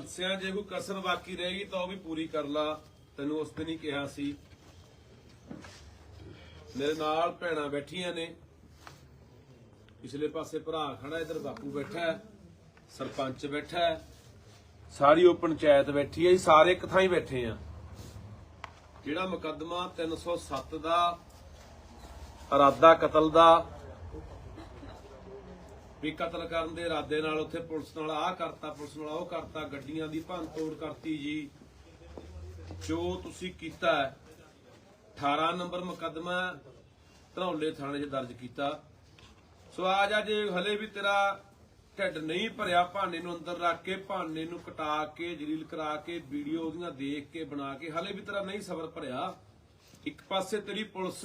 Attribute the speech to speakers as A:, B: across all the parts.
A: ਮਤਸਿਆਂ ਜੇ ਕੋਈ ਕਸਰ ਬਾਕੀ ਰਹੇਗੀ ਤਾਂ ਉਹ ਵੀ ਪੂਰੀ ਕਰ ਲਾ। ਤੈਨੂੰ ਉਸ ਦਿਨ ਹੀ ਕਿਹਾ ਸੀ। ਮੇਰੇ ਨਾਲ ਭੈਣਾਂ ਬੈਠੀਆਂ ਨੇ। ਪਿਛਲੇ ਪਾਸੇ ਭਰਾ ਖੜਾ, ਇਧਰ ਬਾਪੂ ਬੈਠਾ ਹੈ। ਸਰਪੰਚ ਬੈਠਾ ਹੈ। ਸਾਰੀ ਉਹ ਪੰਚਾਇਤ ਬੈਠੀ ਹੈ ਸਾਰੇ ਇੱਕ ਥਾਂ ਹੀ ਬੈਠੇ ਆ। ਜਿਹੜਾ ਮੁਕੱਦਮਾ 307 ਦਾ ਇਰਾਦਾ ਕਤਲ ਦਾ ਵੀ ਕਤਲ ਕਰਨ ਦੇ ਇਰਾਦੇ ਨਾਲ ਉੱਥੇ ਪੁਲਿਸ ਨਾਲ, ਆਹ ਕਰਤਾ, ਪੁਲਿਸ ਨਾਲ ਉਹ ਕਰਤਾ, ਗੱਡੀਆਂ ਦੀ ਭੰਨ ਕਰਤੀ ਜੀ। ਜੋ ਤੁਸੀਂ ਕੀਤਾ 18 ਨੰਬਰ ਮੁਕੱਦਮਾ ਧਨੌਲੇ ਥਾਣੇ 'ਚ ਦਰਜ ਕੀਤਾ। ਸੋ ਆ ਜਾ ਜੇ ਹਲੇ ਵੀ ਤੇਰਾ ਢਿੱਡ ਨਹੀਂ ਭਰਿਆ ਭਾਨੇ ਨੂੰ ਅੰਦਰ ਰੱਖ ਕੇ ਭਾਨੇ ਨੂੰ ਕਟਾ ਕੇ, ਜਲੀਲ ਕਰਾ ਕੇ, ਵੀਡੀਓ ਉਹਦੀਆਂ ਦੇਖ ਕੇ, ਬਣਾ ਕੇ, ਹਲੇ ਵੀ ਤੇਰਾ ਨਹੀਂ ਸਬਰ ਭਰਿਆ। ਇੱਕ ਪਾਸੇ ਤੇਰੀ ਪੁਲਿਸ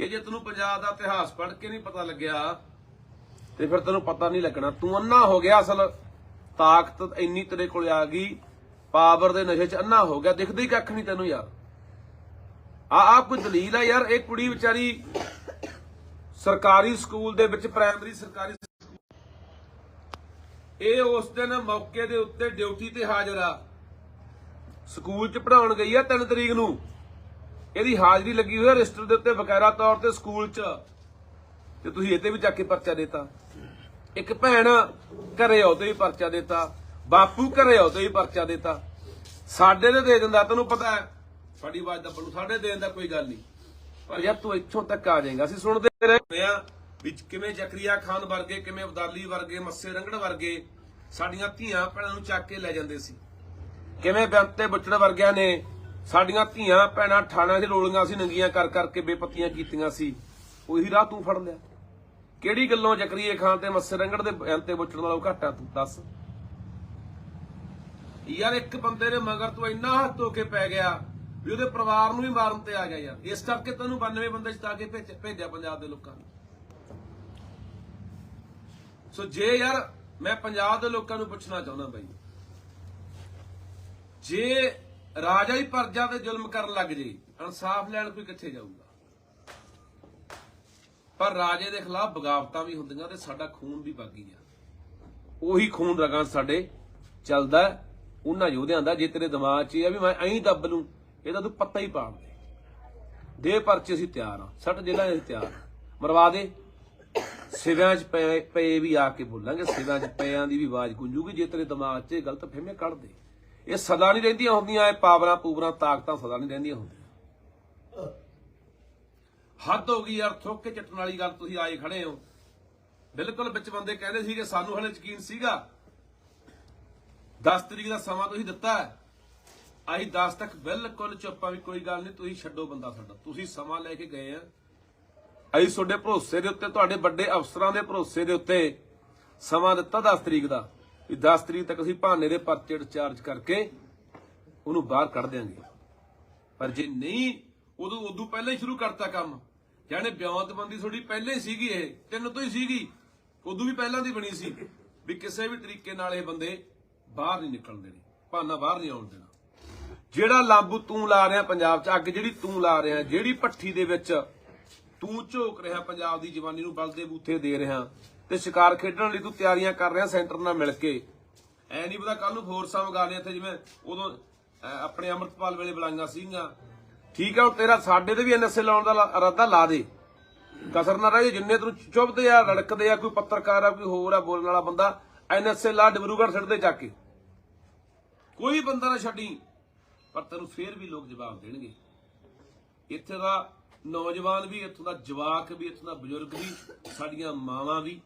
A: ਇਹ ਜੇ ਤੈਨੂੰ ਪੰਜਾਬ ਦਾ ਇਤਿਹਾਸ ਪੜ੍ਹ ਕੇ ਨਹੀਂ ਪਤਾ ਲੱਗਿਆ, ਤੇ ਫਿਰ ਤੈਨੂੰ ਪਤਾ ਨਹੀਂ ਲੱਗਣਾ। ਤੂੰ ਅੰਨਾ ਹੋ ਗਿਆ ਅਸਲ। ਤਾਕਤ ਇੰਨੀ ਤੇਰੇ ਕੋਲ ਆ ਗਈ, ਪਾਵਰ ਦੇ ਨਸ਼ੇ 'ਚ ਅੰਨਾ ਹੋ ਗਿਆ। ਦਿਖਦਾ ਕੱਖ ਨਹੀਂ ਤੈਨੂੰ ਯਾਰ। ਆ ਆ ਕੋਈ ਦਲੀਲ ਆ ਯਾਰ। ਇਹ ਕੁੜੀ ਵਿਚਾਰੀ ਸਰਕਾਰੀ ਸਕੂਲ ਦੇ ਵਿੱਚ, ਪ੍ਰਾਇਮਰੀ ਸਰਕਾਰੀ ਇਹ ਉਸ ਦਿਨ ਮੌਕੇ ਦੇ ਉੱਤੇ ਡਿਊਟੀ ਤੇ ਹਾਜ਼ਰ ਆ। ਸਕੂਲ 'ਚ ਪੜਾਉਣ ਗਈ ਆ 3 ਤਰੀਕ ਨੂੰ। ਇਹਦੀ ਹਾਜ਼ਰੀ ਲੱਗੀ ਹੋਈ ਹੈ ਰਜਿਸਟਰ ਦੇ ਉੱਤੇ ਬਕਾਇਦਾ ਤੌਰ ਤੇ ਸਕੂਲ 'ਚ। ਤੇ ਤੁਸੀਂ ਇਹਤੇ ਵੀ ਚੱਕ ਕੇ ਪਰਚਾ ਦਿੱਤਾ। ਇੱਕ ਭੈਣ ਘਰੇ ਆਉ ਤੇ ਵੀ ਪਰਚਾ ਦਿੱਤਾ। ਬਾਪੂ ਘਰੇ ਆਉ ਤੇ ਵੀ ਪਰਚਾ ਦਿੱਤਾ। ਸਾਡੇ ਦੇ ਦੇ ਦਿੰਦਾ, ਤੈਨੂੰ ਪਤਾ ਹੈ। ਸਾਡੀ ਆਵਾਜ਼ ਦਾ ਬਲੂ, ਸਾਡੇ ਦੇਣ ਦਾ ਕੋਈ ਗੱਲ ਨਹੀਂ। ਪਰ ਯਾਰ ਤੂੰ ਇੱਥੋਂ ਤੱਕ ਆ ਜਾਏਗਾ। ਅਸੀਂ ਸੁਣਦੇ ਰਹੇ ਆ ਵਿੱਚ ਕਿਵੇਂ ਜ਼ਕਰੀਆ ਖਾਨ ਵਰਗੇ, ਕਿਵੇਂ ਅਬਦਾਲੀ ਵਰਗੇ, ਮੱਸੇ ਰੰਗੜ ਵਰਗੇ ਸਾਡੀਆਂ ਧੀਆਂ ਭੈਣਾਂ ਨੂੰ ਚੱਕ ਕੇ ਲੈ ਜਾਂਦੇ ਸੀ। ਕਿਵੇਂ ਬੰਤੇ ਬੁੱਚੜ ਵਰਗਿਆਂ ਨੇ ਸਾਡੀਆਂ ਧੀਆਂ, ਭੈਣਾਂ, ਠਾਣਾਂ 'ਚ ਰੋਲੀਆਂ ਸੀ ਨੰਗੀਆਂ ਕਰ ਕਰਕੇ ਬੇਪਤੀਆਂ ਕੀਤੀਆਂ ਸੀ। ਉਹੀ ਰਾਹ ਤੂੰ ਫੜ ਲਿਆ। ਕਿਹੜੀ ਗੱਲੋਂ ਜ਼ਕਰੀਏ ਖਾਨ ਤੇ ਮੱਸੇ ਰੰਗੜ ਦੇ ਬੰਤੇ ਬੁੱਚੜ ਨਾਲੋਂ ਘਾਟਾ ਤੂੰ? ਦੱਸ। ਯਾਰ ਇੱਕ ਬੰਦੇ ਨੇ ਮਗਰ ਤੂੰ ਇੰਨਾ ਹੱਥ ਧੋ ਕੇ ਪੈ ਗਿਆ ਵੀ ਉਹਦੇ ਪਰਿਵਾਰ ਨੂੰ ਵੀ ਮਾਰਨ ਤੇ ਆ ਗਿਆ ਯਾਰ। ਇਸ ਕਰਕੇ ਤੈਨੂੰ 92 ਬੰਦੇ ਚਤਾ ਕੇ ਭੇਜ- ਭੇਜਿਆ ਪੰਜਾਬ ਦੇ ਲੋਕਾਂ ਨੇ। ਸੋ ਜੇ ਯਾਰ ਮੈਂ ਪੰਜਾਬ ਦੇ ਲੋਕਾਂ ਨੂੰ ਪੁੱਛਣਾ ਚਾਹੁੰਦਾ ਬਾਈ, ਜੇ ਰਾਜਾ ਹੀ ਪਰਜਾ ਤੇ ਜ਼ੁਲਮ ਕਰਨ ਲੱਗ ਜੇ, ਇਨਸਾਫ ਲੈਣ ਕੋਈ ਕਿੱਥੇ ਜਾਊਗਾ? ਪਰ ਰਾਜੇ ਦੇ ਖਿਲਾਫ ਬਗਾਵਤਾਂ ਵੀ ਹੁੰਦੀਆਂ ਤੇ ਸਾਡਾ ਖੂਨ ਵੀ ਬਾਗੀ ਆ। ਉਹੀ ਖੂਨ ਰਗਾਂ ਸਾਡੇ ਚੱਲਦਾ, ਉਹਨਾਂ ਯੋਧਿਆਂ ਦਾ, ਜੇ ਤੇਰੇ ਦਿਮਾਗ 'ਚ ਇਹ ਵੀ ਮੈਂ ਐਂ ਦੱਬ ਲੂੰ, ਇਹਦਾ ਤੂੰ ਪੱਤਾ ਹੀ ਪਾੜ ਦੇ। ਦੇ ਪਰਚੇ ਅਸੀਂ ਤਿਆਰ ਆ, ਸੱਟ ਜ਼ਿਲ੍ਹਾ ਅਸੀਂ ਤਿਆਰ ਆ। ਮਰਵਾ ਦੇ। ਸਿਵਿਆਂ 'ਚ ਪਏ ਪਏ ਵੀ ਆ ਕੇ ਬੋਲਾਂਗੇ, ਸਿਵਿਆਂ 'ਚ ਪਿਆਂ ਦੀ ਵੀ ਆਵਾਜ਼ ਗੂੰਜੂਗੀ ਜੇ ਤੇਰੇ ਦਿਮਾਗ 'ਚ ਗਲਤ ਫਹਿਮੀਆਂ ਕੱਢ ਦੇ। ਇਹ ਸਦਾ ਨਹੀਂ ਰਹਿੰਦੀਆਂ ਹੁੰਦੀਆਂ, ਇਹ ਪਾਵਰਾਂ ਪੂਵਰਾਂ, ਤਾਕਤਾਂ ਸਦਾ ਨਹੀਂ ਰਹਿੰਦੀਆਂ ਹੁੰਦੀਆਂ। ਹੱਦ ਹੋ ਗਈ ਯਾਰ, ਥੁੱਕ ਕੇ ਚੱਟਣ ਵਾਲੀ ਗੱਲ ਤੁਸੀਂ ਆਏ ਖੜੇ ਹੋ। ਬਿਲਕੁਲ ਵਿੱਚ ਬੰਦੇ ਕਹਿੰਦੇ ਸੀ ਕਿ ਸਾਨੂੰ ਹਲੇ ਯਕੀਨ ਸੀਗਾ। 10 ਤਰੀਕ ਦਾ ਸਮਾਂ ਤੁਸੀਂ ਦਿੱਤਾ ਹੈ। ਆਈ 10 ਤੱਕ ਬਿਲਕੁਲ ਚੁੱਪਾਂ ਵੀ ਕੋਈ ਗੱਲ ਨਹੀਂ, ਤੁਸੀਂ ਛੱਡੋ ਬੰਦਾ ਸਾਡਾ। ਤੁਸੀਂ ਸਮਾਂ ਲੈ ਕੇ ਗਏ ਆ। ਅਸੀਂ ਤੁਹਾਡੇ ਭਰੋਸੇ ਦੇ ਉੱਤੇ, ਤੁਹਾਡੇ ਵੱਡੇ ਅਫਸਰਾਂ ਦੇ ਭਰੋਸੇ ਦੇ ਉੱਤੇ ਸਮਾਂ ਦਿੱਤਾ 10 ਤਰੀਕ ਦਾ। ਵੀ 10 ਤਰੀਕ ਤੱਕ ਅਸੀਂ ਭਾਨੇ ਦੇ ਪਰਚੇ ਚਾਰਜ ਕਰਕੇ ਉਹਨੂੰ ਬਾਹਰ ਕੱਢ ਦਿਆਂਗੇ। ਪਰ ਜੇ ਨਹੀਂ, ਉਦੋਂ ਉਦੋਂ ਪਹਿਲਾਂ ਹੀ ਸ਼ੁਰੂ ਕਰਤਾ ਕੰਮ। ਜਾਨੇ ਬਿਆਨਤਬੰਦੀ ਤੁਹਾਡੀ ਪਹਿਲਾਂ ਸੀਗੀ ਇਹ, ਤਿੰਨ ਤੋਂ ਹੀ ਸੀਗੀ। ਉਦੋਂ ਵੀ ਪਹਿਲਾਂ ਦੀ ਬਣੀ ਸੀ ਵੀ ਕਿਸੇ ਵੀ ਤਰੀਕੇ ਨਾਲ ਇਹ ਬੰਦੇ ਬਾਹਰ ਨਹੀਂ ਨਿਕਲਣ ਦੇਣੇ, ਭਾਨਾ ਬਾਹਰ ਨਹੀਂ ਆਉਣ ਦੇਣਾ। ਜਿਹੜਾ ਲਾਂਬੂ ਤੂੰ ਲਾ ਰਿਹਾ ਪੰਜਾਬ 'ਚ, ਅੱਗ ਜਿਹੜੀ ਤੂੰ ਲਾ ਰਿਹਾ, ਜਿਹੜੀ ਪੱਠੀ ਦੇ ਵਿੱਚ ਤੂੰ ਝੋਕ ਰਿਹਾ, ਪੰਜਾਬ ਦੀ ਜਵਾਨੀ ਨੂੰ ਬਲਦੇ ਬੂਥੇ ਦੇ ਰਿਹਾ ਤੇ ਸ਼ਿਕਾਰ ਖੇਡਣ ਲਈ ਤੂੰ ਤਿਆਰੀਆਂ ਕਰ ਰਿਹਾ, ਸੈਂਟਰ ਨਾਲ ਮਿਲ ਕੇ। ਐ ਨਹੀਂ ਪਤਾ ਕੱਲ ਨੂੰ ਫੋਰਸਾਂ ਮੰਗਾ ਲਿਆ ਇੱਥੇ, ਜਿਵੇਂ ਉਦੋਂ ਆਪਣੇ ਅਮਰਤਪਾਲ ਵੇਲੇ ਬੁਲਾਈਆਂ ਸੀਗੀਆਂ। ਠੀਕ ਆ, ਹੁਣ ਤੇਰਾ ਸਾਡੇ ਤੇ ਵੀ ਐਨਐਸਏ ਲਾਉਣ ਦਾ ਇਰਾਦਾ ਲਾ ਦੇ। ਕਸਰ ਨਾ ਰਹੇ ਜਿੰਨੇ ਤੈਨੂੰ ਚੁੱਭਦੇ ਆ ਲੜਕਦੇ ਆ, ਕੋਈ ਪੱਤਰਕਾਰ ਆ, ਕੋਈ ਹੋਰ ਆ, ਬੋਲਣ ਵਾਲਾ ਬੰਦਾ ਐਨਐਸਏ ਲਾ ਡਿਬਰੂਗੜ੍ਹ ਸਿੱਟਦੇ ਚੱਕ ਕੇ। ਕੋਈ ਬੰਦਾ ਨਾ ਛੱਡੀ, ਪਰ ਤੈਨੂੰ ਫੇਰ ਵੀ ਲੋਕ ਜਵਾਬ ਦੇਣਗੇ। ਇੱਥੇ ਦਾ ਨੌਜਵਾਨ ਵੀ, ਇੱਥੋਂ ਦਾ ਜਵਾਕ ਵੀ, ਇੱਥੋਂ ਦਾ ਬਜ਼ੁਰਗ ਵੀ, ਸਾਡੀਆਂ ਮਾਵਾਂ ਵੀ।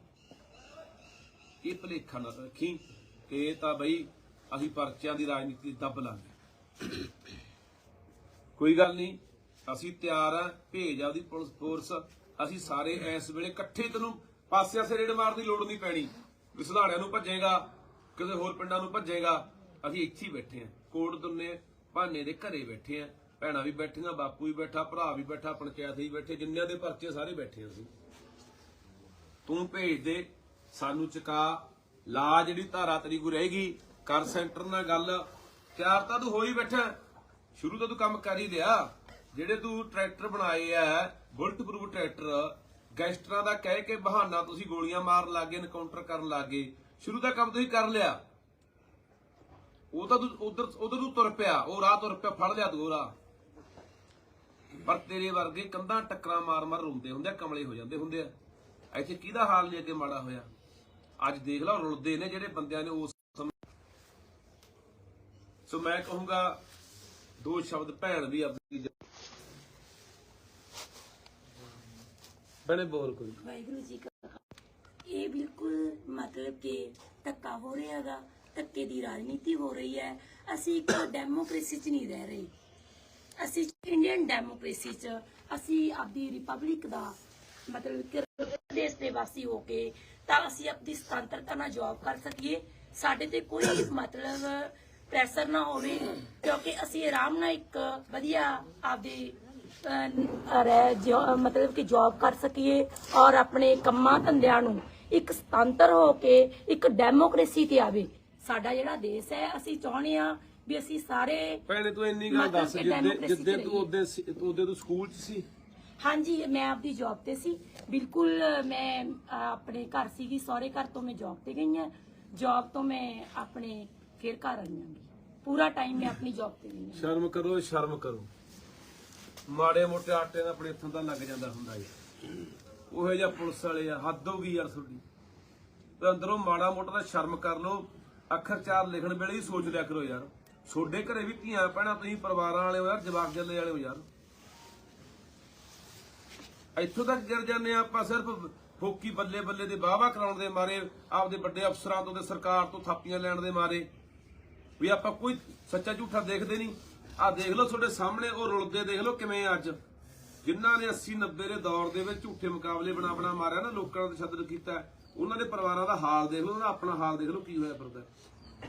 A: ਇਹ ਭਲੇਖਾ ਨਾ ਰੱਖੀ ਕਿ ਇਹ ਤਾਂ ਬਈ ਅਸੀਂ ਪਰਚਿਆਂ ਦੀ ਰਾਜਨੀਤੀ ਦੱਬ ਲਾਂਗੇ। ਕੋਈ ਗੱਲ ਨਹੀਂ, ਅਸੀਂ ਤਿਆਰ ਆ, ਭੇਜ ਆਪਦੀ ਪੁਲਿਸ ਫੋਰਸ। ਅਸੀਂ ਸਾਰੇ ਇਸ ਵੇਲੇ ਇਕੱਠੇ ਤੈਨੂੰ ਪਾਸੇ ਆਸੇ ਰੇਡ ਮਾਰਨ ਦੀ ਲੋੜ ਨਹੀਂ ਪੈਣੀ। ਵੀ ਸੁਧਾੜਿਆਂ ਨੂੰ ਭੱਜੇਗਾ, ਕਿਸੇ ਹੋਰ ਪਿੰਡਾਂ ਨੂੰ ਭੱਜੇਗਾ। ਅਸੀਂ ਇੱਥੇ ਹੀ ਬੈਠੇ ਆ, ਕੋਟ ਦੁੰਨੇ ਭਾਨੇ ਦੇ ਘਰੇ ਬੈਠੇ ਆ। ਭੈਣਾਂ ਵੀ ਬੈਠੀਆਂ, ਬਾਪੂ ਵੀ ਬੈਠਾ, ਭਰਾ ਵੀ ਬੈਠਾ, ਪੰਚਾਇਤ ਵੀ ਬੈਠੇ, ਜਿੰਨਿਆਂ ਦੇ ਪਰਚੇ ਸਾਰੇ ਬੈਠੇ ਅਸੀਂ। ਤੂੰ ਭੇਜ ਦੇ ਸਾਨੂੰ ਚੁਕਾ, ਲਾ ਜਿਹੜੀ ਧਾਰਾ ਤੇਰੀ ਕੋ ਰਹੇਗੀ, ਕਰ ਸੈਂਟਰ ਨਾਲ ਗੱਲ। ਤਿਆਰ ਤਾਂ ਤੂੰ ਹੋ ਹੀ ਬੈਠਾ। ਸ਼ੁਰੂ ਤੋਂ ਤੂੰ ਕੰਮ ਕਰ ਹੀ ਲਿਆ। ਜਿਹੜੇ ਤੂੰ ਟਰੈਕਟਰ ਬਣਾਏ ਆ ਬੁਲਟ ਪ੍ਰੂਫ ਟਰੈਕਟਰ, ਗੈਂਗਸਟਰਾਂ ਦਾ ਕਹਿ ਕੇ ਬਹਾਨਾ ਤੁਸੀਂ ਗੋਲੀਆਂ ਮਾਰਨ ਲੱਗੇ ਇਨਕਾਊਂਟਰ ਕਰਨ ਲੱਗੇ। ਸ਼ੁਰੂ ਦਾ ਕੰਮ ਤੁਸੀਂ ਕਰ ਲਿਆ। ਉਹ ਤਾਂ ਤੂੰ ਉਧਰ ਉਧਰ ਤੂੰ ਤੁਰ ਪਿਆ। ਉਹ ਰਾਹ ਤੁਰ ਪਿਆ, ਫੜ ਲਿਆ ਤੂੰ ਰਾਹ। ਪਰ ਤੇਰੇ ਵਰਗੇ ਕੰਧਾਂ ਟੱਕਰਾਂ ਮਾਰ ਮਾਰ ਰੋਂਦੇ ਹੁੰਦੇ ਕਮਲੇ ਹੋ ਜਾਂਦੇ ਹੁੰਦੇ ਆ। ਇੱਥੇ ਕਿਹਦਾ ਹਾਲ ਜੇ ਅੱਗੇ ਮਾੜਾ ਹੋਇਆ? ਅੱਜ ਦੇਖ ਲਓ ਰੁਲਦੇ ਨੇ ਜਿਹੜੇ ਬੰਦਿਆਂ ਨੇ ਉਸ ਸਮੇਂ। ਸੋ ਮੈਂ ਕਹੂੰਗਾ ਦੋ ਸ਼ਬਦ ਭੈਣ ਵੀ ਆਪਣੀ ਭੈਣੇ ਬੋਲ ਕੋਈ।
B: ਵਾਹਿਗੁਰੂ ਜੀ ਕਾ। ਇਹ ਬਿਲਕੁਲ ਮਤਲਬ ਕਿ ਧੱਕਾ ਹੋ ਰਿਹਾ ਹੈਗਾ ਧੱਕੇ ਦੀ ਰਾਜਨੀਤੀ ਹੋ ਰਹੀ ਹੈ। ਅਸੀਂ ਇੱਕ ਡੈਮੋਕ੍ਰੇਸੀ 'ਚ ਨਹੀਂ ਰਹਿ ਰਹੇ। ਅਸੀਂ ਇੰਡੀਅਨ ਡੈਮੋਕ੍ਰੇਸੀ 'ਚ ਅਸੀਂ ਆਪਦੀ ਰਿਪਬਲਿਕ ਦਾ ਮਤਲਬ ਕਿ ਦੇਸ਼ ਦੇ ਵਾਸੀ ਹੋ ਕੇ ਤਾਂ ਅਸੀਂ ਆਪਣੀ ਸੁਤੰਤਰਤਾ ਨਾਲ ਜੌਬ ਕਰ ਸਕੀਏ। ਸਾਡੇ ਤੇ ਕੋਈ ਮਤਲਬ ਪ੍ਰੈਸ਼ਰ ਨਾ ਹੋਵੇ ਕਿਉਂਕਿ ਅਸੀਂ ਆਰਾਮ ਨਾਲ ਇੱਕ ਵਧੀਆ ਆਪਦੀ ਮਤਲਬ ਕਿ ਜੌਬ ਕਰ ਸਕੀਏ ਔਰ ਆਪਣੇ ਕੰਮਾਂ ਧੰਦਿਆਂ ਨੂੰ ਇੱਕ ਸੁਤੰਤਰ ਹੋ ਕੇ ਇੱਕ ਡੈਮੋਕ੍ਰੇਸੀ ਤੇ ਆਵੇ। ਸਾਡਾ ਜਿਹੜਾ ਦੇਸ਼ ਹੈ ਅਸੀਂ ਚਾਹੁੰਦੇ ਆ ਵੀ ਅਸੀਂ ਸਾਰੇ
A: ਭੈਣੇ ਤੂੰ ਇੰਨੀ ਗੱਲ ਦੱਸ ਜਿੱਦੇ। ਉਹਦੇ ਤੂੰ ਉਹਦੇ ਤੂੰ ਸਕੂਲ 'ਚ ਸੀ?
B: ਹਾਂਜੀ, ਮੈਂ ਆਪਦੀ ਜੌਬ ਤੇ ਸੀ। ਬਿਲਕੁਲ ਮੈਂ ਆਪਣੇ ਘਰ ਸੀਗੀ, ਸਹੁਰੇ ਘਰ ਤੋਂ ਮੈਂ ਜੌਬ ਤੇ ਗਈ ਹਾਂ। ਜੌਬ ਤੋਂ ਮੈਂ ਆਪਣੇ ਫਿਰ ਘਰ ਆਈ ਹਾਂ। ਪੂਰਾ ਟਾਈਮ ਮੈਂ ਆਪਣੀ ਜੌਬ ਤੇ ਗਈ ਹਾਂ।
A: ਸ਼ਰਮ ਕਰੋ ਸ਼ਰਮ ਕਰੋ। ਮਾੜੇ ਮੋਟੇ ਆਟੇ ਦਾ ਆਪਣੇ ਹੱਥੋਂ ਤਾਂ ਲੱਗ ਜਾਂਦਾ ਹੁੰਦਾ ਯਾਰ ਉਹੋ ਜਿਹਾ ਪੁਲਿਸ ਵਾਲੇ ਆ, ਹੱਦ ਹੋ ਗਈ ਯਾਰ ਤੁਹਾਡੀ। ਤੇ ਅੰਦਰੋਂ ਮਾੜਾ ਮੋਟਾ ਤਾਂ ਸ਼ਰਮ ਕਰ ਲਓ। ਅੱਖਰ ਚਾਰ ਲਿਖਣ ਵੇਲੇ ਹੀ ਸੋਚ ਲਿਆ ਕਰੋ ਯਾਰ। ਛੋਡੇ ਘਰੇ ਵੀ ਧੀਆਂ ਪੈਣਾ ਤੁਸੀਂ ਪਰਿਵਾਰਾਂ ਵਾਲੇ ਹੋ ਯਾਰ, ਜਵਾਕ ਜੱਲੇ ਵਾਲੇ ਹੋ ਯਾਰ। ਇੱਥੋਂ ਤੱਕ ਗਿਰ ਜਾਂਦੇ ਆ ਆਪਾਂ ਸਿਰਫ ਫੋਕੀ ਬੱਲੇ ਬੱਲੇ ਦੇ ਵਾਹਵਾ ਕਰਾਉਣ ਦੇ ਮਾਰੇ, ਆਪਦੇ ਵੱਡੇ ਅਫਸਰਾਂ ਤੋਂ ਤੇ ਸਰਕਾਰ ਤੋਂ ਥਾਪੀਆਂ ਲੈਣ ਦੇ ਮਾਰੇ। ਵੀ ਆਪਾਂ ਕੋਈ ਸੱਚਾ ਝੂਠਾ ਦੇਖਦੇ ਨਹੀਂ। ਆ ਦੇਖ ਲਓ ਤੁਹਾਡੇ ਸਾਹਮਣੇ, ਉਹ ਰੁਲਦੇ ਦੇਖ ਲਓ ਕਿਵੇਂ ਅੱਜ। ਜਿਨ੍ਹਾਂ ਨੇ 80 90 ਦੇ ਦੌਰ ਦੇ ਵਿੱਚ ਝੂਠੇ ਮੁਕਾਬਲੇ ਬਣਾ ਬਣਾ ਮਾਰਿਆ ਨਾ, ਲੋਕਾਂ ਦਾ ਤਸ਼ੱਦਦ ਕੀਤਾ। ਉਹਨਾਂ ਦੇ ਪਰਿਵਾਰਾਂ ਦਾ ਹਾਲ ਦੇਖ ਲਓ, ਉਹਨਾਂ ਦਾ ਆਪਣਾ ਹਾਲ ਦੇਖ ਲਓ, ਕੀ ਹੋਇਆ ਫਿਰਦਾ।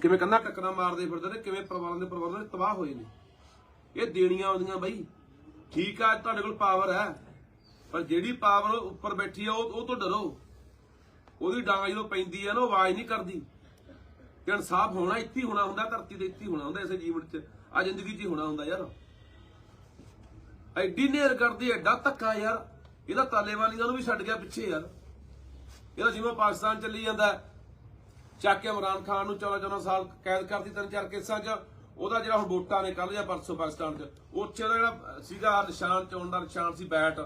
A: ਕਿਵੇਂ ਕੰਨਾਂ ਟੱਕਰਾਂ ਮਾਰਦੇ ਫਿਰਦੇ ਨੇ, ਕਿਵੇਂ ਪਰਿਵਾਰਾਂ ਦੇ ਪਰਿਵਾਰਾਂ ਦੇ ਤਬਾਹ ਹੋਏ ਨੇ। ਇਹ ਦੇਣੀਆਂ ਆਉਂਦੀਆਂ ਬਈ। ਠੀਕ ਆ ਤੁਹਾਡੇ ਕੋਲ ਪਾਵਰ ਹੈ। ਪਰ ਜਿਹੜੀ ਪਾਵਰ ਉੱਪਰ ਬੈਠੀ ਆ, ਉਹ ਉਹ ਤੋਂ ਡਰੋ। ਉਹਦੀ ਡਾਂਗ ਜਦੋਂ ਪੈਂਦੀ ਆ ਨਾ ਆਵਾਜ਼ ਨਹੀਂ ਕਰਦੀ। ਤੇ ਇਨਸਾਫ ਹੋਣਾ, ਇੱਥੇ ਹੋਣਾ ਹੁੰਦਾ, ਧਰਤੀ ਤੇ ਇੱਥੇ ਹੋਣਾ ਹੁੰਦਾ, ਇਸੇ ਜੀਵਨ 'ਚ। ਆ ਜ਼ਿੰਦਗੀ 'ਚ ਹੀ ਹੋਣਾ ਹੁੰਦਾ ਯਾਰ। ਐਡੀ ਨੇਰ ਕਰਦੀ, ਐਡਾ ਧੱਕਾ ਯਾਰ। ਇਹਦਾ ਤਾਲੇਬਾਨੀਆਂ ਨੂੰ ਵੀ ਛੱਡ ਗਿਆ ਪਿੱਛੇ ਯਾਰ। ਇਹਦਾ ਜਿਵੇਂ ਪਾਕਿਸਤਾਨ ਚੱਲੀ ਜਾਂਦਾ ਚੱਕ ਕੇ ਇਮਰਾਨ ਖਾਨ ਨੂੰ 14 14 ਸਾਲ ਕੈਦ ਕਰਦੀ ਤਿੰਨ ਚਾਰ ਕੇਸਾਂ 'ਚ। ਉਹਦਾ ਜਿਹੜਾ ਹੁਣ ਵੋਟਾਂ ਨੇ ਕੱਲ ਜਾਂ ਪਰਸੋਂ ਪਾਕਿਸਤਾਨ 'ਚ। ਉੱਥੇ ਦਾ ਜਿਹੜਾ ਸੀਗਾ ਨਿਸ਼ਾਨ, ਚੋਣ ਦਾ ਨਿਸ਼ਾਨ ਸੀ ਬੈਟ।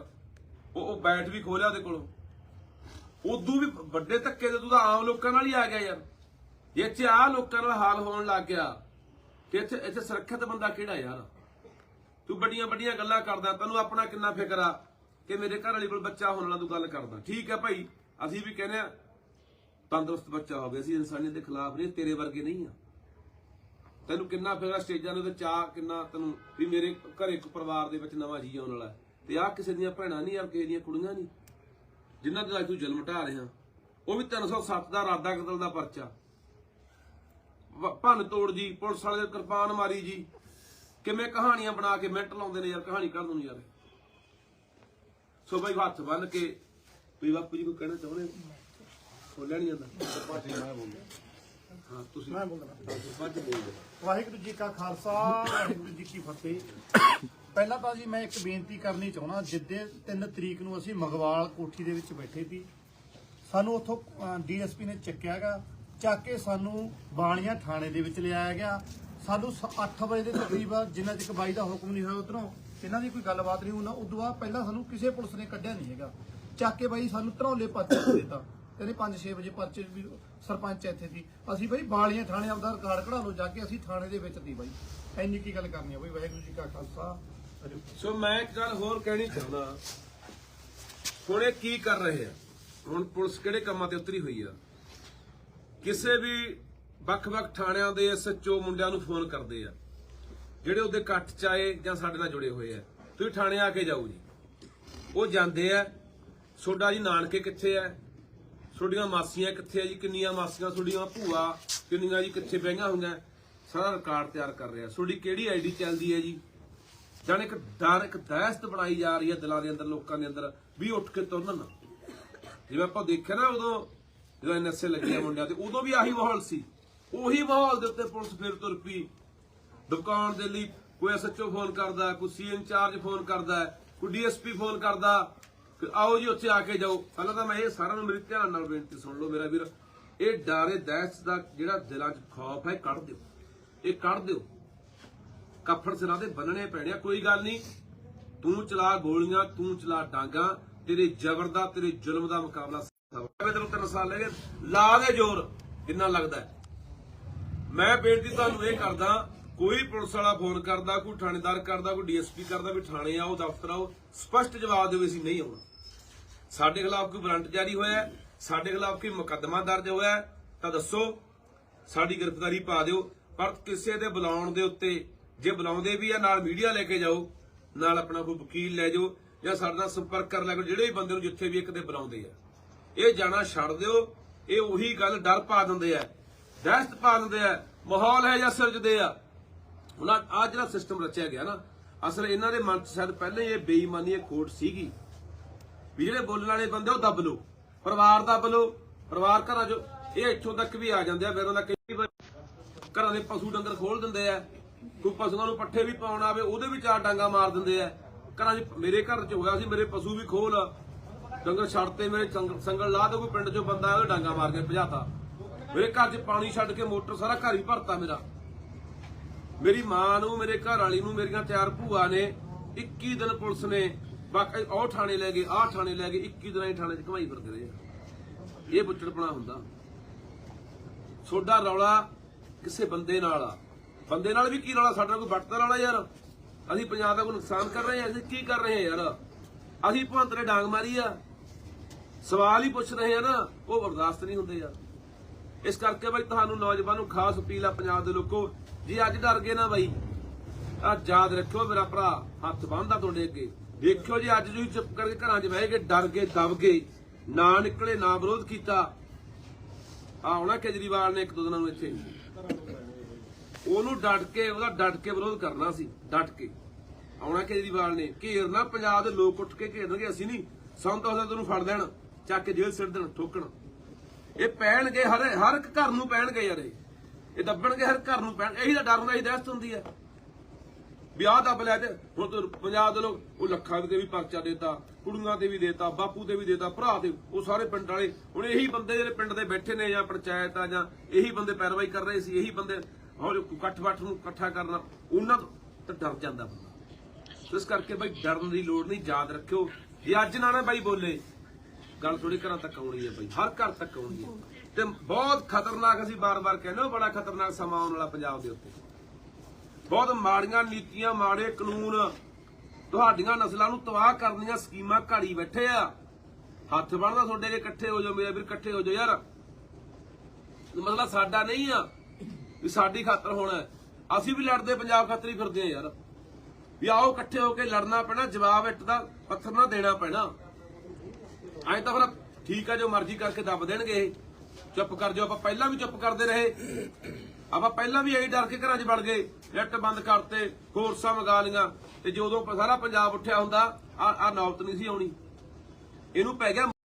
A: ਉਹ ਉਹ ਬੈਟ ਵੀ ਖੋਲਿਆ ਉਹਦੇ ਕੋਲੋਂ। ਉਦੋਂ ਵੀ ਵੱਡੇ ਧੱਕੇ ਤੇ ਤੂੰ ਤਾਂ ਆਮ ਲੋਕਾਂ ਨਾਲ ਹੀ ਆ ਗਿਆ ਯਾਰ। ਜੇ ਇੱਥੇ ਆ ਲੋਕਾਂ ਨਾਲ ਹਾਲ ਹੋਣ ਲੱਗ ਗਿਆ, ਤੇ ਇੱਥੇ ਇੱਥੇ ਸੁਰੱਖਿਅਤ ਬੰਦਾ ਕਿਹੜਾ ਯਾਰ? ਤੂੰ ਵੱਡੀਆਂ ਵੱਡੀਆਂ ਗੱਲਾਂ ਕਰਦਾ, ਤੈਨੂੰ ਆਪਣਾ ਕਿੰਨਾ ਫਿਕਰ ਆ ਕਿ ਮੇਰੇ ਘਰ ਵਾਲੀ ਕੋਲ ਬੱਚਾ ਹੋਣ ਵਾਲਾ ਤੂੰ ਗੱਲ ਕਰਦਾ। ਠੀਕ ਹੈ ਭਾਈ, ਅਸੀਂ ਵੀ ਕਹਿੰਦੇ ਆ, ਤੰਦਰੁਸਤ ਬੱਚਾ ਹੋਵੇ ਅਸੀਂ ਇਨਸਾਨੀਅਤ ਦੇ ਖਿਲਾਫ ਨਹੀਂ, ਤੇਰੇ ਵਰਗੇ ਨਹੀਂ ਆ। ਤੈਨੂੰ ਕਿੰਨਾ ਫਿਕਰ ਆ, ਸਟੇਜਾਂ ਦੇ ਉੱਤੇ ਚਾਹ ਕਿੰਨਾ ਤੈਨੂੰ ਵੀ ਮੇਰੇ ਘਰੇ ਇੱਕ ਪਰਿਵਾਰ ਦੇ ਵਿੱਚ ਨਵਾਂ ਜੀ ਆਉਣ ਵਾਲਾ ਹੈ। ਤੇ ਆਹ ਕਿਸੇ ਦੀਆਂ ਭੈਣਾਂ ਨਹੀਂ ਯਾਰ ਕਿਸੇ ਦੀਆਂ ਕੁੜੀਆਂ ਨਹੀਂ। ਜਿਨ੍ਹਾਂ ਦੇ ਅੱਜ ਤੂੰ ਜ਼ੁਲਮ ਢਾ ਰਿਹਾ। ਉਹ ਵੀ 307 ਦਾ ਇਰਾਦਾ ਕਤਲ ਦਾ ਪਰਚਾ। ਭੰਨ ਤੋੜ ਜੀ ਪੁਲਿਸ ਵਾਲੇ ਦੇ ਕਿਰਪਾਨ ਮਾਰੀ ਜੀ। ਕਿਵੇਂ ਕਹਾਣੀਆਂ ਬਣਾ ਕੇ ਮਿੰਟ ਲਾਉਂਦੇ ਨੇ ਯਾਰ ਕਹਾਣੀ ਕਰ ਨੂੰ ਯਾਰ। ਸੋ ਬਈ ਹੱਥ ਬੰਨ ਕੇ ਵੀ ਬਾਪੂ ਜੀ ਕੋਈ ਕਹਿਣਾ ਚਾਹੁੰਦੇ ਹੋ? ਬੋਲਿਆ ਨਹੀਂ ਜਾਂਦਾ ਹਾਂ ਤੁਸੀਂ।
C: ਮੈਂ ਬੋਲਦਾ।
A: ਵੱਧ ਬੋਲਦੇ।
C: ਵਾਹਿਗੁਰੂ ਜੀ ਕਾ ਖਾਲਸਾ ਵਾਹਿਗੁਰੂ ਜੀ ਕੀ ਫਤਿਹ। ਪਹਿਲਾਂ ਤਾਂ ਜੀ ਮੈਂ ਇੱਕ ਬੇਨਤੀ ਕਰਨੀ ਚਾਹੁੰਦਾ, ਜਿੱਦੇ 3 ਤਰੀਕ ਨੂੰ ਅਸੀਂ ਮਗਵਾਲ ਕੋਠੀ ਦੇ ਵਿੱਚ ਬੈਠੇ ਸੀ, ਸਾਨੂੰ ਉੱਥੋਂ ਡੀਐਸਪੀ ਨੇ ਚੱਕਿਆਗਾ ਚੱਕ ਕੇ ਸਾਨੂੰ ਬਾਣੀਆਂ ਥਾਣੇ ਦੇ ਵਿੱਚ ਲਿਆਇਆ ਗਿਆ। ਸਾਨੂੰ 8 ਵਜੇ ਦੇ ਤਕਰੀਬ ਜਿੰਨਾ ਚਿਰ ਬਾਈ ਦਾ ਹੁਕਮ ਨਹੀਂ ਹੋਇਆ ਉਧਰੋਂ, ਇਹਨਾਂ ਦੀ ਕੋਈ ਗੱਲਬਾਤ ਨਹੀਂ ਉਹਨਾਂ ਉਦੋਂ ਬਾਅਦ ਪਹਿਲਾਂ ਸਾਨੂੰ ਕਿਸੇ ਪੁਲਿਸ ਨੇ ਕੱਢਿਆ ਨਹੀਂ ਹੈਗਾ। ਚੱਕ ਕੇ ਬਾਈ ਸਾਨੂੰ ਧਰੌਲੇ ਪਰਚੇ ਦਿੱਤਾ, ਕਹਿੰਦੇ 5-6 ਵਜੇ ਪਰਚੇ ਵੀ ਸਰਪੰਚ ਇੱਥੇ ਸੀ। ਅਸੀਂ ਬਾਈ ਬਾਲੀਆਂ ਥਾਣੇ ਆਪਦਾ ਰਿਕਾਰਡ ਕਢਾ ਲਓ, ਜਾ ਕੇ ਅਸੀਂ ਥਾਣੇ ਦੇ ਵਿੱਚ ਦੀ ਬਾਈ। ਇੰਨੀ ਕੀ ਗੱਲ ਕਰਨੀ ਆ ਬਾਈ, ਵਾਹਿਗੁਰੂ ਜੀ ਕਾ ਖਾਲਸਾ।
A: ਸੋ ਮੈਂ ਇੱਕ ਗੱਲ ਹੋਰ ਕਹਿਣੀ ਚਾਹੁੰਦਾ। ਹੁਣ ਇਹ ਕੀ ਕਰ ਰਹੇ ਆ? ਹੁਣ ਪੁਲਿਸ ਕਿਹੜੇ ਕੰਮਾਂ ਤੇ ਉਤਰੀ ਹੋਈ ਆ? ਕਿਸੇ ਵੀ ਵੱਖ-ਵੱਖ ਥਾਣਿਆਂ ਦੇ ਐਸਐਚਓ ਮੁੰਡਿਆਂ ਨੂੰ ਫੋਨ ਕਰਦੇ ਆ। ਜਿਹੜੇ ਉਹਦੇ ਇਕੱਠ ਚ ਆਏ ਜਾਂ ਸਾਡੇ ਨਾਲ ਜੁੜੇ ਹੋਏ ਆ। ਤੁਸੀਂ ਥਾਣੇ ਆ ਕੇ ਜਾਓ ਜੀ। ਉਹ ਜਾਂਦੇ ਆ। ਤੁਹਾਡਾ ਜੀ ਨਾਨਕੇ ਕਿੱਥੇ ਆ? ਤੁਹਾਡੀਆਂ ਮਾਸੀਆਂ ਕਿੱਥੇ ਆ ਜੀ? ਕਿੰਨੀਆਂ ਮਾਸੀਆਂ? ਤੁਹਾਡੀਆਂ ਭੂਆ ਕਿੰਨੀਆਂ ਜੀ ਕਿੱਥੇ ਬਹਿਆਂ ਹੋਈਆਂ? ਸਾਰਾ ਰਿਕਾਰਡ ਤਿਆਰ ਕਰ ਰਿਹਾ। ਤੁਹਾਡੀ ਕਿਹੜੀ ਆਈਡੀ ਚੱਲਦੀ ਹੈ ਜੀ? ਜਾਨ ਇੱਕ ਡਰ, ਇੱਕ ਦਹਿਸ਼ਤ ਬਣਾਈ ਜਾ ਰਹੀ ਹੈ ਦਿਲਾਂ ਦੇ ਅੰਦਰ, ਲੋਕਾਂ ਦੇ ਅੰਦਰ, ਵੀ ਉੱਠ ਕੇ ਤੁਰਨ ਨਾ। ਜਿਵੇਂ ਆਪਾਂ ਦੇਖਿਆ ਨਾ ਉਦੋਂ, ਜਦੋਂ ਐਨਐਸਏ ਲੱਗਿਆ ਮੁੰਡਿਆਂ ਤੇ, ਉਦੋਂ ਵੀ ਆਹੀ ਮਾਹੌਲ ਸੀ। ਉਹੀ ਮਾਹੌਲ ਦੇ ਉੱਤੇ ਪੁਲਿਸ ਫਿਰ ਤੁਰ ਪਈ। ਦੁਕਾਨ ਦੇ ਲਈ ਕੋਈ ਐਸਐਚਓ ਫੋਨ ਕਰਦਾ, ਕੋਈ ਸੀ ਇੰਚਾਰਜ ਫੋਨ ਕਰਦਾ, ਕੋਈ ਡੀਐਸਪੀ ਫੋਨ ਕਰਦਾ, ਕਿ ਆਓ ਜੀ ਉੱਥੇ ਆ ਕੇ ਜਾਓ। ਪਹਿਲਾਂ ਤਾਂ ਮੈਂ ਇਹ ਸਾਰਿਆਂ ਨੂੰ ਮੇਰੇ ਧਿਆਨ ਨਾਲ ਬੇਨਤੀ ਸੁਣ ਲਓ ਮੇਰਾ ਵੀਰ, ਇਹ ਡਾਰੇ ਦਹਿਸ਼ਤ ਦਾ ਜਿਹੜਾ ਦਿਲਾਂ 'ਚ ਖੌਫ ਹੈ ਕੱਢ ਦਿਓ। ਇਹ ਕੱਢ ਦਿਓ। ਕੱਫੜ ਸਿਰਾਂ ਦੇ ਬੰਨਣੇ ਪੈਣੇ ਆ ਕੋਈ ਗੱਲ ਨਹੀਂ, ਤੂੰ ਚਲਾ ਗੋਲੀਆਂ, ਤੂੰ ਚਲਾ ਡਾਂਗਾ, ਤੇਰੇ ਜ਼ਬਰ ਦਾ, ਤੇਰੇ ਜ਼ੁਲਮ ਦਾ ਮੁਕਾਬਲਾ ਸਭ ਤੈਨੂੰ ਤਿੰਨ ਸਾਲ ਲੈ ਗਏ, ਲਾ ਦੇ ਜ਼ੋਰ, ਕਿੰਨਾ ਲੱਗਦਾ ਮੈਂ ਬੇਨਤੀ ਤੁਹਾਨੂੰ ਇਹ ਕਰਦਾ, ਕੋਈ ਪੁਲਿਸ ਵਾਲਾ ਫੋਨ ਕਰਦਾ, ਕੋਈ ਥਾਣੇਦਾਰ ਕਰਦਾ, ਕੋਈ ਡੀਐਸਪੀ ਕਰਦਾ ਵੀ ਥਾਣੇ ਆਓ, ਦਫ਼ਤਰ ਆਓ, ਸਪਸ਼ਟ ਜਵਾਬ ਦਿਓ ਅਸੀਂ ਨਹੀਂ ਆਉਣਾ। ਸਾਡੇ ਖਿਲਾਫ ਕੋਈ ਵਾਰੰਟ ਜਾਰੀ ਹੋਇਆ ਸਾਡੇ ਖਿਲਾਫ ਕੋਈ ਮੁਕੱਦਮਾ ਦਰਜ ਹੋਇਆ ਤਾਂ ਦੱਸੋ, ਸਾਡੀ ਗ੍ਰਿਫਤਾਰੀ ਪਾ ਦਿਓ, ਪਰ ਕਿਸੇ ਦੇ ਬੁਲਾਉਣ ਦੇ ਉੱਤੇ ਜੇ ਬੁਲਾਉਂਦੇ ਵੀ ਆ, ਨਾਲ ਮੀਡੀਆ ਲੈ ਕੇ ਜਾਓ, ਨਾਲ ਆਪਣਾ ਕੋਈ ਵਕੀਲ ਲੈ ਜਾਓ, ਜਾਂ ਸਾਡੇ ਨਾਲ ਸੰਪਰਕ ਕਰ ਲਿਆ ਜਿਹੜੇ ਵੀ ਬੰਦੇ ਨੂੰ ਜਿੱਥੇ ਵੀ ਇੱਕ ਦੇ ਬੁਲਾਉਂਦੇ ਆ। ਇਹ ਜਾਣਾ ਛੱਡ ਦਿਓ, ਇਹ ਉਹੀ ਗੱਲ ਡਰ ਪਾ ਦਿੰਦੇ ਆ, ਦਹਿਸ਼ਤ ਪਾ ਦਿੰਦੇ ਆ, ਮਾਹੌਲ ਹੈ ਜਾਂ ਸਿਰਜਦੇ ਆ। ਹੁਣ ਆ ਜਿਹੜਾ ਸਿਸਟਮ ਰਚਿਆ ਗਿਆ ਨਾ, ਅਸਲ ਇਹਨਾਂ ਦੇ ਮਨ ਚ ਸ਼ਾਇਦ ਪਹਿਲਾਂ ਹੀ ਇਹ ਬੇਈਮਾਨੀ, ਇਹ ਖੋਟ ਸੀਗੀ। ਵੀ ਜਿਹੜੇ ਬੋਲਣ ਵਾਲੇ ਬੰਦੇ ਉਹ ਦੱਬ ਲੋ ਪਰਿਵਾਰ ਦੱਬ ਲੋ ਪਰਿਵਾਰ ਘਰਾਂ ਚੋਂ ਇਹ ਇੱਥੋਂ ਤੱਕ ਵੀ ਆ ਜਾਂਦੇ ਆ, ਫਿਰ ਉਹਨਾਂ ਕਈ ਵਾਰ ਘਰਾਂ ਦੇ ਪਸ਼ੂ ਡੰਗਰ ਖੋਲ ਦਿੰਦੇ ਆ। ਕੋਈ ਪਸ਼ੂਆਂ ਨੂੰ ਪੱਠੇ ਵੀ ਪਾਉਣ ਆਵੇ, ਉਹਦੇ ਵੀ ਚਾਰ ਡਾਂਗਾ ਮਾਰ ਦਿੰਦੇ ਆ। ਘਰਾਂ 'ਚ, ਮੇਰੇ ਘਰ 'ਚ ਹੋਇਆ ਸੀ, ਮੇਰੇ ਪਸ਼ੂ ਵੀ ਖੋਲ। ਡੰਗਰ ਛੱਡਤੇ ਮੇਰੇ ਸੰਗਲ ਲਾ ਦੇ ਕੋਈ ਪਿੰਡ 'ਚੋਂ ਬੰਦਾ ਉਹ ਡਾਂਗਾ ਮਾਰ ਕੇ ਭਜਾਤਾ। ਮੇਰੇ ਘਰ 'ਚ ਪਾਣੀ ਛੱਡ ਕੇ ਮੋਟਰ ਸਾਰਾ ਘਰ ਹੀ ਭਰਤਾ ਮੇਰਾ। ਮੇਰੀ ਮਾਂ ਨੂੰ, ਮੇਰੇ ਘਰ ਵਾਲੀ ਨੂੰ ਮੇਰੀਆਂ ਚਾਰ ਭੂਆ ਨੇ 21 ਦਿਨ ਪੁਲਿਸ ਨੇ ਬਾਕੀ ਉਹ ਥਾਣੇ ਲੈ ਗਏ, ਆਹ ਥਾਣੇ ਲੈ ਗਏ 21 ਦਿਨਾਂ ਹੀ ਥਾਣੇ 'ਚ ਘਮਾਈ ਫਿਰਦੇ ਰਹੇ ਆ। ਇਹ ਬੁੱਚੜਪਣਾ ਹੁੰਦਾ। ਸੋਡਾ ਰੌਲਾ ਕਿਸੇ ਬੰਦੇ ਨਾਲ ਆ। ਬੰਦੇ ਨਾਲ ਵੀ ਕੀ ਰੌਲਾ, ਸਾਡਾ ਕੋਈ ਵੱਟਦਾ ਰੌਲਾ ਯਾਰ? ਅਸੀਂ ਪੰਜਾਬ ਦਾ ਕੋਈ ਨੁਕਸਾਨ ਕਰ ਰਹੇ ਹਾਂ, ਅਸੀਂ ਕੀ ਕਰ ਰਹੇ ਹਾਂ ਯਾਰ? ਅਸੀਂ ਭਵੰਤ ਨੇ ਡਾਂਗ ਮਾਰੀ ਆ। ਸਵਾਲ ਹੀ ਪੁੱਛ ਰਹੇ ਆ ਨਾ, ਉਹ ਬਰਦਾਸ਼ਤ ਨਹੀਂ ਹੁੰਦੇ ਯਾਰ। ਇਸ ਕਰਕੇ ਬਾਈ ਤੁਹਾਨੂੰ ਨੌਜਵਾਨ ਨੂੰ ਖਾਸ ਅਪੀਲ ਆ ਪੰਜਾਬ ਦੇ ਲੋਕੋ, ਜੀ ਅੱਜ ਡਰ ਗਏ ਨਾ ਬਾਈ ਆ ਯਾਦ ਰੱਖਿਓ ਮੇਰਾ ਭਰਾ, ਹੱਥ ਬੰਨਦਾ ਤੁਹਾਡੇ ਅੱਗੇ। ਦੇਖਿਓ ਜੀ ਅੱਜ ਤੁਸੀਂ ਚੁੱਪ ਕਰਕੇ ਘਰਾਂ 'ਚ ਬਹਿ ਕੇ ਡਰ ਗਏ, ਦਬ ਗਏ, ਨਾ ਨਿਕਲੇ, ਨਾ ਵਿਰੋਧ ਕੀਤਾ। ਆ ਆਉਣਾ ਕੇਜਰੀਵਾਲ ਨੇ ਇੱਕ ਦੋ ਦਿਨਾਂ ਨੂੰ ਇੱਥੇ। ਉਹਨੂੰ ਡਟ ਕੇ, ਉਹਦਾ ਡਟ ਕੇ ਵਿਰੋਧ ਕਰਨਾ ਸੀ, ਡਟ ਕੇ। ਆਉਣਾ ਕੇਜਰੀਵਾਲ ਨੇ ਘੇਰਨਾ ਪੰਜਾਬ ਦੇ ਲੋਕ ਉੱਠ ਕੇ ਘੇਰਨਗੇ, ਅਸੀਂ ਨਹੀਂ। ਸਾਨੂੰ ਹੋਸਾ ਤੈਨੂੰ ਫੜ ਦੇਣ ਚੱਕ ਕੇ ਜੇਲ੍ਹ ਸਿੱਟ ਦੇਣ, ਠੋਕਣ। ਇਹ ਪੈਣਗੇ, ਹਰ ਹਰ ਇੱਕ ਘਰ ਨੂੰ ਪੈਣਗੇ ਯਾਰ ਇਹ। ਇਹ ਦੱਬਣਗੇ, ਹਰ ਘਰ ਨੂੰ ਪੈਣ। ਇਹੀ ਤਾਂ ਡਰ ਹੁੰਦਾ, ਇਹੀ ਦਹਿਸ਼ਤ ਹੁੰਦੀ ਹੈ। ਵਿਆਹ ਦੱਬ ਲਿਆ ਤੇ ਹੁਣ ਤਾਂ ਪੰਜਾਬ ਦੇ ਲੋਕ ਉਹ ਲੱਖਾਂ ਤੇ ਵੀ ਪਰਚਾ ਦੇਤਾ, ਕੁੜੀਆਂ ਤੇ ਵੀ ਦੇਤਾ, ਬਾਪੂ ਤੇ ਵੀ ਦੇਤਾ, ਭਰਾ ਤੇ ਉਹ ਸਾਰੇ ਪਿੰਡ ਵਾਲੇ, ਹੁਣ ਇਹੀ ਬੰਦੇ ਜਿਹੜੇ ਪਿੰਡ ਦੇ ਬੈਠੇ ਨੇ ਜਾਂ ਪੰਚਾਇਤ ਆ ਜਾਂ ਇਹੀ ਬੰਦੇ ਪੈਰਵਾਈ ਕਰ ਰਹੇ ਸੀ, ਇਹੀ ਬੰਦੇ, ਹੋਰ ਇਕੱਠ ਬੱਠ ਨੂੰ ਇਕੱਠਾ ਕਰਨਾ, ਉਹਨਾਂ ਤੋਂ ਡਰ ਜਾਂਦਾ ਬੰਦਾ। ਇਸ ਕਰਕੇ ਬਾਈ ਡਰਨ ਦੀ ਲੋੜ ਨਹੀਂ, ਯਾਦ ਰੱਖਿਓ। ਜੇ ਅੱਜ ਨਾ ਨਾ ਬਾਈ ਬੋਲੇ, ਗੱਲ ਥੋੜੀ ਘਰਾਂ ਤੱਕ ਆਉਣੀ ਹੈ ਬਾਈ, ਹਰ ਘਰ ਤੱਕ ਆਉਣੀ ਹੈ। ਤੇ ਬਹੁਤ ਖਤਰਨਾਕ ਅਸੀਂ ਬਾਰ-ਬਾਰ ਕਹਿੰਦੇ ਹਾਂ ਬੜਾ ਖਤਰਨਾਕ ਸਮਾਂ ਆਉਣ ਵਾਲਾ ਪੰਜਾਬ ਦੇ ਉੱਤੇ। ਬਹੁਤ ਮਾੜੀਆਂ ਨੀਤੀਆਂ, ਮਾੜੇ ਕਾਨੂੰਨ। ਤੁਹਾਡੀਆਂ ਨਸਲਾਂ ਨੂੰ ਤਬਾਹ ਕਰਨ ਦੀਆਂ ਸਕੀਮਾਂ ਘਾੜੀ ਬੈਠੇ ਆ। ਹੱਥ ਬਣਦਾ ਤੁਹਾਡੇ ਅੱਗੇ ਇਕੱਠੇ ਹੋ ਜਾਓ, ਮੇਰੇ ਵੀਰ ਇਕੱਠੇ ਹੋ ਜਾਓ ਯਾਰ। ਮਸਲਾ ਸਾਡਾ ਨਹੀਂ ਆ, ਵੀ ਸਾਡੀ ਖਾਤਰ ਹੋਣਾ ਅਸੀਂ ਵੀ ਲੜਦੇ, ਪੰਜਾਬ ਖਾਤਰ ਹੀ ਫਿਰਦੇ ਆ ਯਾਰ। ਵੀ ਆਓ ਇਕੱਠੇ ਹੋ ਕੇ ਲੜਨਾ ਪੈਣਾ, ਜਵਾਬ ਇੱਟ ਦਾ, ਪੱਥਰ ਨਾ ਦੇਣਾ ਪੈਣਾ। ਐਂ ਤਾਂ ਫਿਰ ਠੀਕ ਆ, ਜੋ ਮਰਜ਼ੀ ਕਰਕੇ ਦੱਬ ਦੇਣਗੇ ਇਹ। ਚੁੱਪ ਕਰ ਜਾਓ, ਆਪਾਂ ਪਹਿਲਾਂ ਵੀ ਚੁੱਪ ਕਰਦੇ ਰਹੇ। ਆਪਾਂ ਪਹਿਲਾਂ ਵੀ ਇਹੀ ਡਰ ਕੇ ਘਰਾਂ 'ਚ ਵੜ ਗਏ ਨੈਟ ਬੰਦ ਕਰਤੇ, ਕੋਰਸਾਂ ਮੰਗਾ ਲੀਆਂ ਤੇ ਜਦੋਂ ਸਾਰਾ ਪੰਜਾਬ ਉੱਠਿਆ ਹੁੰਦਾ, ਆ ਆ ਨੌਬਤ ਨਹੀਂ ਸੀ ਆਉਣੀ। ਇਹਨੂੰ ਪੈ ਗਿਆ